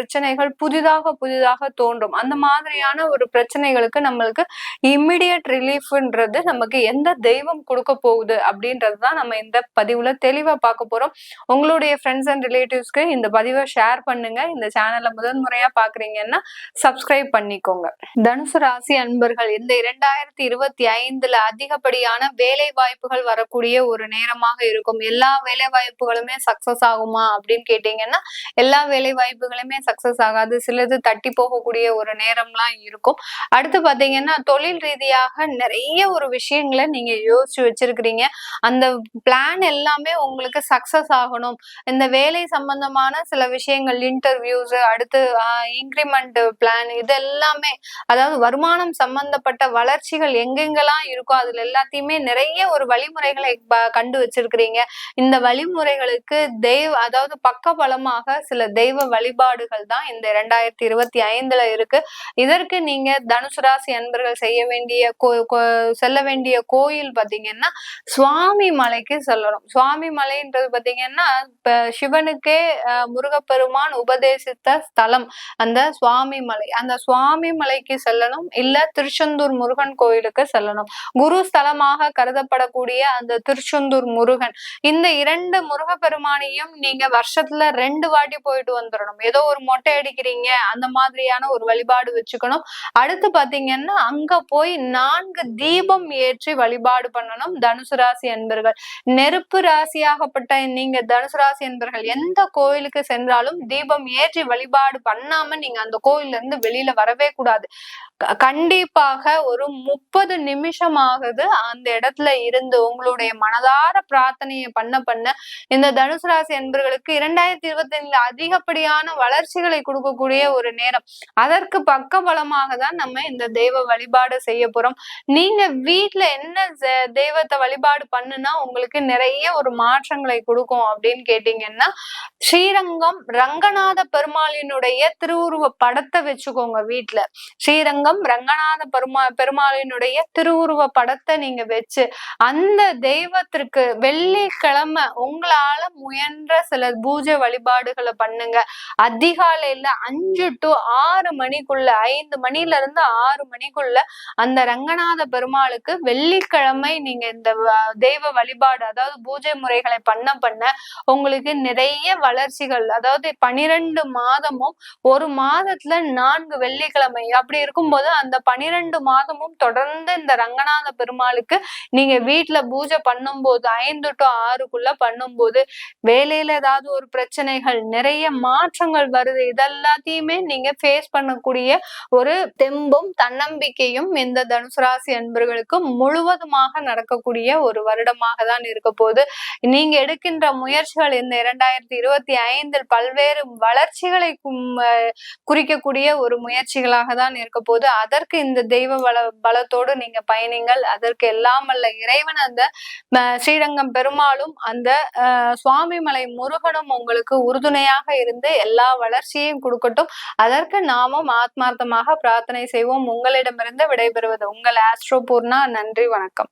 பிரச்சனைகள் புதிதாக புதிதாக தோன்றும். அந்த மாதிரியான ஒரு பிரச்சனைகளுக்கு நம்மளுக்கு இம்மிடியட் ரிலீஃப்ன்றது நமக்கு எந்த தெய்வம் கொடுக்க போகுது அப்படின்றது தான் நம்ம இந்த பதிவுல தெளிவா பார்க்க போறோம். உங்களுடைய ஃப்ரெண்ட்ஸ் அண்ட் ரிலேட்டிவ்ஸ்க்கு இந்த பதிவை ஷேர் பண்ணுங்க. இந்த சேனலை முதன் முறையா பாக்குறீங்கன்னா சப்ஸ்கிரைப் பண்ணிக்கோங்க. தனுசு ராசி அன்பர்கள் இந்த இரண்டாயிரத்தி இருபத்தி ஐந்துல அதிகப்படியான வேலை வாய்ப்புகள் வரக்கூடிய ஒரு நேரமாக இருக்கும். எல்லா வேலை வாய்ப்புகளுமே சக்சஸ் ஆகுமா அப்படின்னு கேட்டீங்கன்னா எல்லா வேலை வாய்ப்புகளுமே சக்சஸ் ஆகாது. சிலது தட்டி போகக்கூடிய ஒரு நேரம்லாம் இருக்கும். அடுத்து பாத்தீங்கன்னா தொழில் ரீதியாக நிறைய ஒரு விஷயங்களை நீங்க யோசிச்சு வச்சிருக்கிறீங்க. அந்த பிளான் எல்லாமே உங்களுக்கு சக்சஸ் ஆகணும். இந்த வேலை சம்பந்தமான சில விஷயங்கள் இன்டர்வியூஸ் அடுத்து இன்க்ரிமெண்ட் பிளான் இது எல்லாமே அதாவது வருமானம் சம்பந்தப்பட்ட வளர்ச்சிகள் எங்கெங்கெல்லாம் இருக்கோ அதுல எல்லாத்தையுமே நிறைய ஒரு வழிமுறைகளை கண்டு வச்சிருக்கிறீங்க. இந்த வழிமுறைகளுக்கு தெய்வ அதாவது பக்க பலமாக சில தெய்வ வழிபாடுகள் தான் இந்த இரண்டாயிரத்தி இருபத்தி ஐந்துல இருக்கு. இதற்கு நீங்க தனுசு ராசி அன்பர்கள் செய்ய வேண்டிய செல்ல வேண்டிய கோயில் பாத்தீங்கன்னா சுவாமி மலைக்கு செல்லணும். சுவாமி மலைன்றது பாத்தீங்கன்னா இப்ப சிவனுக்கே முருகப்பெருமான் உபதேசித்த ஸ்தலம். அந்த சுவாமி மலை. அந்த சுவாமி மலைக்கு செல்லணும். இல்ல திருச்செந்தூர் முருகன் கோயிலுக்கு செல்லணும். குரு ஸ்தலமாக கருதப்படக்கூடிய அந்த திருச்செந்தூர் முருகன். இந்த இரண்டு முருகப்பெருமானையும் நீங்க வருஷத்துல ரெண்டு வாட்டி போயிட்டு வந்துடணும் ஏதோ ஒரு மொட்டை அடிக்கிறீங்க அந்த மாதிரியான ஒரு வழிபாடு வச்சுக்கணும். அடுத்து பாத்தீங்கன்னா அங்க போய் நான்கு தீபம் ஏற்றி வழிபாடு பண்ணணும் தனுசு ராசி என்பர்கள். நெருப்பு ராசியாகப்பட்ட நீங்க தனுசு ராசி என்பர்கள் எந்த கோயிலுக்கு சென்றாலும் தீபம் ஏற்றி வழிபாடு பண்ணாம நீங்க அந்த கோயில்ல இருந்து வெளியில வரவே கூடாது. கண்டிப்பாக ஒரு முப்பது நிமிஷம் ஆகுது அந்த இடத்துல இருந்து உங்களுடைய மனதார பிரார்த்தனையை பண்ண பண்ண இந்த தனுசு ராசி என்பர்களுக்கு இரண்டாயிரத்தி இருபத்தி ஐந்துல அதிகப்படியான வளர்ச்சி வளர்ச்சிகளை கொடுக்கக்கூடிய ஒரு நேரம். அதற்கு பக்க பலமாக தான் நம்ம இந்த தெய்வ வழிபாடு செய்ய போறோம். நீங்க வீட்டுல என்ன தெய்வத்தை வழிபாடு பண்ணுனா உங்களுக்கு நிறைய ஒரு மாற்றங்களை கொடுக்கும் அப்படின்னு கேட்டீங்கன்னா ஸ்ரீரங்கம் ரங்கநாத பெருமாளினுடைய திருவுருவ படத்தை வச்சுக்கோங்க வீட்டுல ஸ்ரீரங்கம் ரங்கநாத பெருமா பெருமாளினுடைய திருவுருவ படத்தை நீங்க வச்சு அந்த தெய்வத்திற்கு வெள்ளிக்கிழமை உங்களால முயன்ற சில பூஜை வழிபாடுகளை பண்ணுங்க. அதிக அதிகாலையில அஞ்சு டு ஆறு மணிக்குள்ள ஐந்து மணில இருந்து ஆறு மணிக்குள்ள அந்த ரங்கநாத பெருமாளுக்கு வெள்ளிக்கிழமை நீங்க இந்த தெய்வ வழிபாடு அதாவது பூஜை முறைகளை பண்ண பண்ண உங்களுக்கு நிறைய வளர்ச்சிகள் அதாவது பனிரெண்டு மாதமும் ஒரு மாதத்துல நான்கு வெள்ளிக்கிழமை அப்படி இருக்கும்போது அந்த பனிரெண்டு மாதமும் தொடர்ந்து இந்த ரங்கநாத பெருமாளுக்கு நீங்க வீட்டுல பூஜை பண்ணும்போது ஐந்து டு ஆறுக்குள்ள பண்ணும்போது வேலையில ஏதாவது ஒரு பிரச்சனைகள் நிறைய மாற்றங்கள் வரும் வருது. இதெல்லாத்தையுமே நீங்க ஃபேஸ் பண்ணக்கூடிய ஒரு தெம்பும் தன்னம்பிக்கையும் இந்த தனுசு ராசி அன்பர்களுக்கு முழுவதுமாக நடக்கக்கூடிய ஒரு வருடமாக தான் இருக்க போது நீங்க எடுக்கின்ற முயற்சிகள் இந்த இரண்டாயிரத்தி இருபத்தி ஐந்தில் பல்வேறு வளர்ச்சிகளை குறிக்கக்கூடிய ஒரு முயற்சிகளாக தான் இருக்க போது அதற்கு இந்த தெய்வ பல பலத்தோடு நீங்க பயணிங்கள். அதற்கு எல்லாம் அல்ல இறைவன் அந்த ஸ்ரீரங்கம் பெருமாளும் அந்த சுவாமி மலை முருகனும் உங்களுக்கு உறுதுணையாக இருந்து எல்லா வளர்ச்சியையும் கொடுக்கட்டும். அதற்கு நாமும் ஆத்மார்த்தமாக பிரார்த்தனை செய்வோம். உங்களிடமிருந்து விடைபெறுவது உங்கள் ஆஸ்ட்ரோ பூர்ணா. நன்றி வணக்கம்.